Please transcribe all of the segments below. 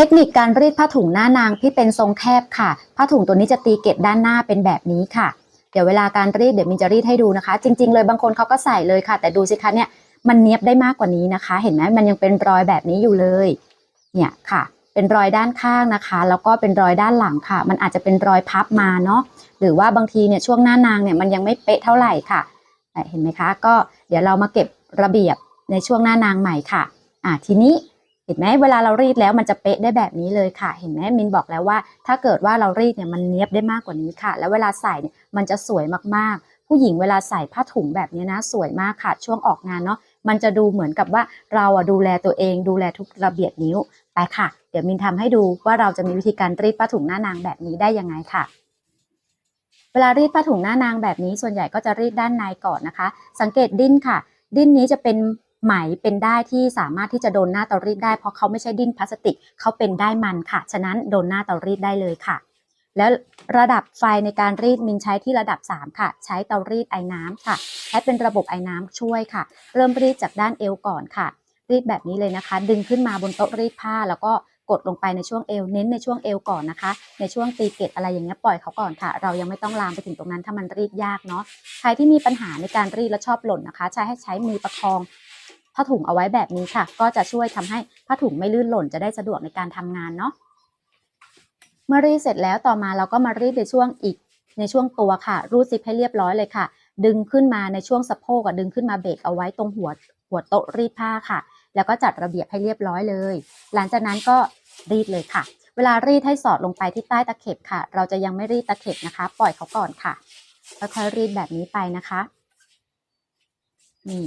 ทคนิคการรีดผ้าถุงหน้านางที่เป็นทรงแคบค่ะ ผ้าถุงตัวนี้จะตีเกล็ดด้านหน้าเป็นแบบนี้ค่ะ เดี๋ยวเวลาการรีดเดี๋ยวมินจะรีดให้ดูนะคะ จริง ๆ เลยบางคนเขาก็ใส่เลยค่ะ แต่ดูสิคะเนี่ยมันเนียบได้มากกว่านี้นะคะ เห็นไหมมันยังเป็นรอยแบบนี้อยู่เลย เนี่ยค่ะ เป็นรอยด้านข้างนะคะ แล้วก็เป็นรอยด้านหลังค่ะ มันอาจจะเป็นรอยพับมาเนาะหรือว่าบางทีเนี่ยช่วงหน้านางเนี่ยมันยังไม่เป๊ะเท่าไหร่ค่ะเห็นไหมคะ ก็เดี๋ยวเรามาเก็บระเบียบในช่วงหน้านางใหม่ค่ะ อ่าทีนี้ ห็นไหมเวลาเรารีดแล้วมันจะเป๊ะได้แบบนี้เลยค่ะ เห็นไหมมินบอกแล้วว่า ถ้าเกิดว่าเรารีดเนี่ยมันเนี้ยบได้มากกว่านี้ค่ะ แล้วเวลาใส่เนี่ยมันจะสวยมากๆ ผู้หญิงเวลาใส่ผ้าถุงแบบนี้นะ สวยมากค่ะ ช่วงออกงานเนาะมันจะดูเหมือนกับว่าเราอะดูแลตัวเอง ดูแลทุกระเบียดนิ้วไปค่ะ เดี๋ยวมินทำให้ดูว่าเราจะมีวิธีการรีดผ้าถุงหน้านางแบบนี้ได้ยังไงค่ะเวลารีดผ้าถุงหน้านางแบบนี้ส่วนใหญ่ก็จะรีดด้านในก่อนนะคะ สังเกตดิ้นค่ะ ดิ้นนี้จะเป็น ไหมเป็นได้ที่สามารถที่จะโดนหน้าเตารีดได้เพราะเขาไม่ใช่ดิ้นพลาสติกเขาเป็นได้มันค่ะ ฉะนั้นโดนหน้าเตารีดได้เลยค่ะ แล้วระดับไฟในการรีดมินใช้ที่ระดับ 3 ค่ะ ใช้เตารีดไอ้น้ำค่ะใช้เป็นระบบไอ้น้ำช่วยค่ะ เริ่มรีดจากด้านเอวก่อนค่ะ รีดแบบนี้เลยนะคะ ดึงขึ้นมาบนโต๊ะรีดผ้าแล้วก็กดลงไปในช่วงเอว เน้นในช่วงเอวก่อนนะคะ ในช่วงตีเกตอะไรอย่างเงี้ยปล่อยเขาก่อนค่ะ เรายังไม่ต้องลามไปถึงตรงนั้นถ้ามันรีดยากเนาะ ใครที่มีปัญหาในการรีดและชอบหล่นนะคะ ใช้ให้ใช้มือประคอง ผ้าถุงเอาไว้แบบนี้ค่ะ ก็จะช่วยทำให้ผ้าถุงไม่ลื่นหล่นจะได้สะดวกในการทำงานเนาะเมื่อรีดเสร็จแล้วต่อมาเราก็มารีดในช่วงอีกในช่วงตัวค่ะ รูดซิปให้เรียบร้อยเลยค่ะ ดึงขึ้นมาในช่วงสะโพกอะดึงขึ้นมาเบรกเอาไว้ตรงหัวหัวโต๊ะรีดผ้าค่ะ แล้วก็จัดระเบียบให้เรียบร้อยเลย หลังจากนั้นก็รีดเลยค่ะ เวลารีดให้สอดลงไปที่ใต้ตะเข็บค่ะ เราจะยังไม่รีดตะเข็บนะคะ ปล่อยเขาก่อนค่ะค่อยๆรีดแบบนี้ไปนะคะนี่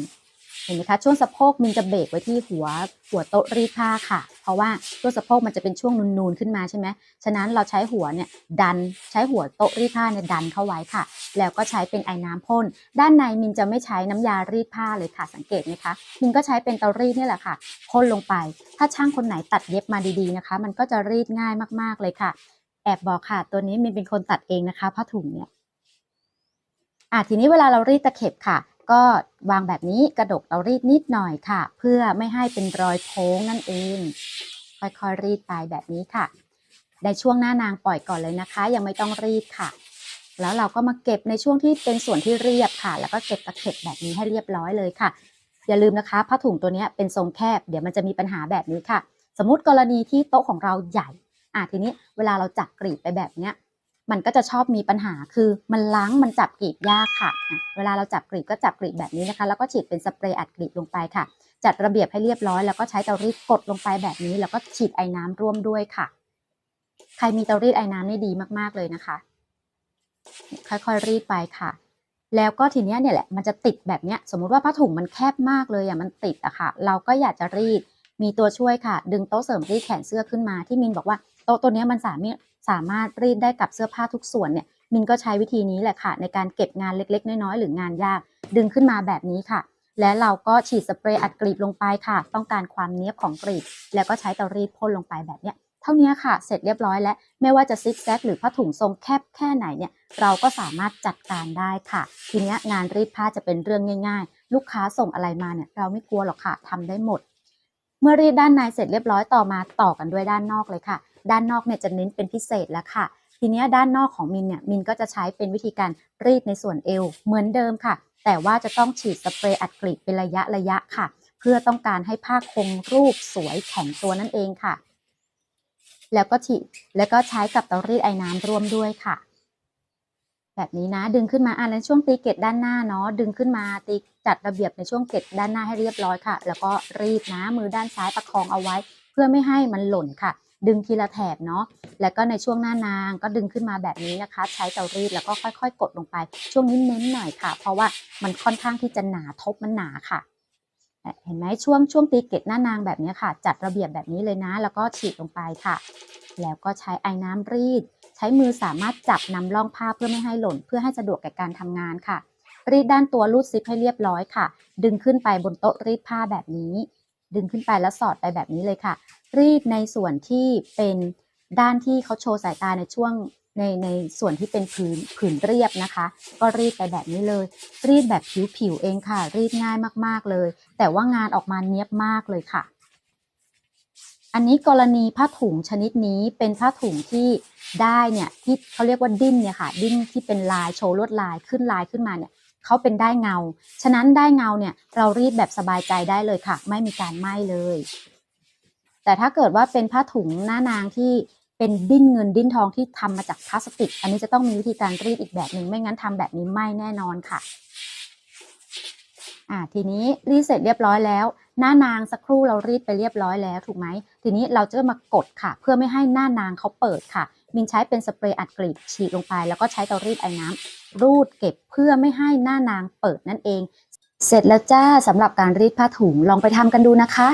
เห็นไหมคะช่วงสะโพกมินจะเบรกไว้ที่หัวหัวโต๊ะรีดผ้าค่ะ เพราะว่าช่วงสะโพกมันจะเป็นช่วงนูนๆขึ้นมาใช่ไหมฉะนั้นเราใช้หัวเนี่ยดันใช้หัวโต๊ะรีดผ้าเนี่ยดันเข้าไว้ค่ะ แล้วก็ใช้เป็นไอ้น้ำพ่นด้านในมินจะไม่ใช้น้ำยารีดผ้าเลยค่ะสังเกตไหมคะมินก็ใช้เป็นเตารีดนี่แหละค่ะพ่นลงไป ถ้าช่างคนไหนตัดเย็บมาดีๆนะคะ มันก็จะรีดง่ายมากๆเลยค่ะ แอบบอกค่ะ ตัวนี้มินเป็นคนตัดเองนะคะผ้าถุงเนี่ยอะทีนี้เวลาเรารีดตะเข็บค่ะ ก็วางแบบนี้กระดกเรารีดนิดหน่อยค่ะ เพื่อไม่ให้เป็นรอยโค้งนั่นเอง ค่อยๆรีดไปแบบนี้ค่ะ ในช่วงหน้านางปล่อยก่อนเลยนะคะ ยังไม่ต้องรีดค่ะ แล้วเราก็มาเก็บในช่วงที่เป็นส่วนที่เรียบค่ะ แล้วก็เก็บตะเข็บแบบนี้ให้เรียบร้อยเลยค่ะ อย่าลืมนะคะผ้าถุงตัวนี้เป็นทรงแคบ เดี๋ยวมันจะมีปัญหาแบบนี้ค่ะ สมมติกรณีที่โต๊ะของเราใหญ่อะทีนี้เวลาเราจับกรีดไปแบบเนี้ย มันก็จะชอบมีปัญหาคือมันล้างมันจับกรีดยากค่ะ เวลาเราจับกรีดก็จับกรีดแบบนี้นะคะ แล้วก็ฉีดเป็นสเปรย์อัดกรีดลงไปค่ะ จัดระเบียบให้เรียบร้อย แล้วก็ใช้เตารีดกดลงไปแบบนี้ แล้วก็ฉีดไอ้น้ำร่วมด้วยค่ะ ใครมีเตารีดไอ้น้ำนี่ดีมากๆเลยนะคะ ค่อยๆรีดไปค่ะ แล้วก็ทีเนี้ยเนี่ยแหละมันจะติดแบบเนี้ยสมมุติว่าผ้าถุงมันแคบมากเลยอะมันติดอะค่ะ เราก็อยากจะรีดมีตัวช่วยค่ะ ดึงโต๊ะเสริมรีดแขนเสื้อขึ้นมาที่มินบอกว่าโต๊ะตัวเนี้ยมันสามารถ สามารถรีดได้กับเสื้อผ้าทุกส่วนเนี่ยมินก็ใช้วิธีนี้แหละค่ะ ในการเก็บงานเล็กๆ น้อยๆ หรืองานยาก ดึงขึ้นมาแบบนี้ค่ะ และเราก็ฉีดสเปรย์อัดกรีบลงไปค่ะ ต้องการความเนี้ยบของกรีบ แล้วก็ใช้เตารีดพ่นลงไปแบบเนี้ยเท่านี้ค่ะ เสร็จเรียบร้อยแล้ว ไม่ว่าจะซิกแซกหรือผ้าถุงทรงแคบแค่ไหนเนี่ย เราก็สามารถจัดการได้ค่ะ ทีนี้งานรีดผ้าจะเป็นเรื่องง่าย ๆ ลูกค้าส่งอะไรมาเนี่ย เราไม่กลัวหรอกค่ะทำได้หมด เมื่อรีดด้านในเสร็จเรียบร้อยต่อมาต่อกันด้วยด้านนอกเลยค่ะ ด้านนอกเนี่ยจะเน้นเป็นพิเศษแล้วค่ะ ทีนี้ด้านนอกของมินเนี่ยมินก็จะใช้เป็นวิธีการรีดในส่วนเอวเหมือนเดิมค่ะ แต่ว่าจะต้องฉีดสเปรย์อัดกรีบเป็นระยะระยะค่ะ เพื่อต้องการให้ผ้าคงรูปสวยแข็งตัวนั่นเองค่ะ แล้วก็ฉีดแล้วก็ใช้กับเตารีดไอ้น้ำร่วมด้วยค่ะ แบบนี้นะ ดึงขึ้นมาอะในช่วงตีเกตด้านหน้าเนาะดึงขึ้นมาตีจัดระเบียบในช่วงเกตด้านหน้าให้เรียบร้อยค่ะ แล้วก็รีดนะมือด้านซ้ายประคองเอาไว้ เพื่อไม่ให้มันหล่นค่ะ ดึงทีละแถบเนาะแล้วก็ในช่วงหน้านางก็ดึงขึ้นมาแบบนี้นะคะ ใช้เตารีดแล้วก็ค่อย ๆ กดลงไป ช่วงนี้เน้นหน่อยค่ะ เพราะว่ามันค่อนข้างที่จะหนาทบมันหนาค่ะเห็นไหมช่วงช่วงตีเกตหน้านางแบบนี้ค่ะ จัดระเบียบแบบนี้เลยนะ แล้วก็ฉีดลงไปค่ะ แล้วก็ใช้ไอ้น้ำรีด ใช้มือสามารถจับนำร่องผ้าเพื่อไม่ให้หล่น เพื่อให้สะดวกแก่การทำงานค่ะ รีดด้านตัวรูดซิปให้เรียบร้อยค่ะ ดึงขึ้นไปบนโต๊ะรีดผ้าแบบนี้ ดึงขึ้นไปแล้วสอดไปแบบนี้เลยค่ะ รีดในส่วนที่เป็นด้านที่เขาโชว์สายตาในช่วงในในส่วนที่เป็นผืนผืนเรียบนะคะ ก็รีดไปแบบนี้เลย รีดแบบผิวๆเองค่ะ รีดง่ายมากๆเลย แต่ว่างานออกมาเนียบมากเลยค่ะ อันนี้กรณีผ้าถุงชนิดนี้เป็นผ้าถุงที่ได้เนี่ยที่เขาเรียกว่าดิ้นเนี่ยค่ะ ดิ้นที่เป็นลายโชว์ลวดลายขึ้นลายขึ้นมาเนี่ยเขาเป็นได้เงา ฉะนั้นได้เงาเนี่ยเรารีดแบบสบายใจได้เลยค่ะ ไม่มีการไหม้เลย แต่ถ้าเกิดว่าเป็นผ้าถุงหน้านางที่เป็นดิ้นเงินดิ้นทองที่ทำมาจากพลาสติก อันนี้จะต้องมีวิธีการรีดอีกแบบหนึ่งไม่งั้นทำแบบนี้ไหม้แน่นอนค่ะอ่าทีนี้รีดเสร็จเรียบร้อยแล้ว หน้านางสักครู่เรารีดไปเรียบร้อยแล้วถูกไหมทีนี้เราจะมากดค่ะ เพื่อไม่ให้หน้านางเขาเปิดค่ะ มินใช้เป็นสเปรย์อัดกรีบฉีดลงไปแล้วก็ใช้เตารีดไอ้น้ำรูดเก็บเพื่อไม่ให้หน้านางเปิดนั่นเอง เสร็จแล้วจ้าสำหรับการรีดผ้าถุงลองไปทำกันดูนะคะ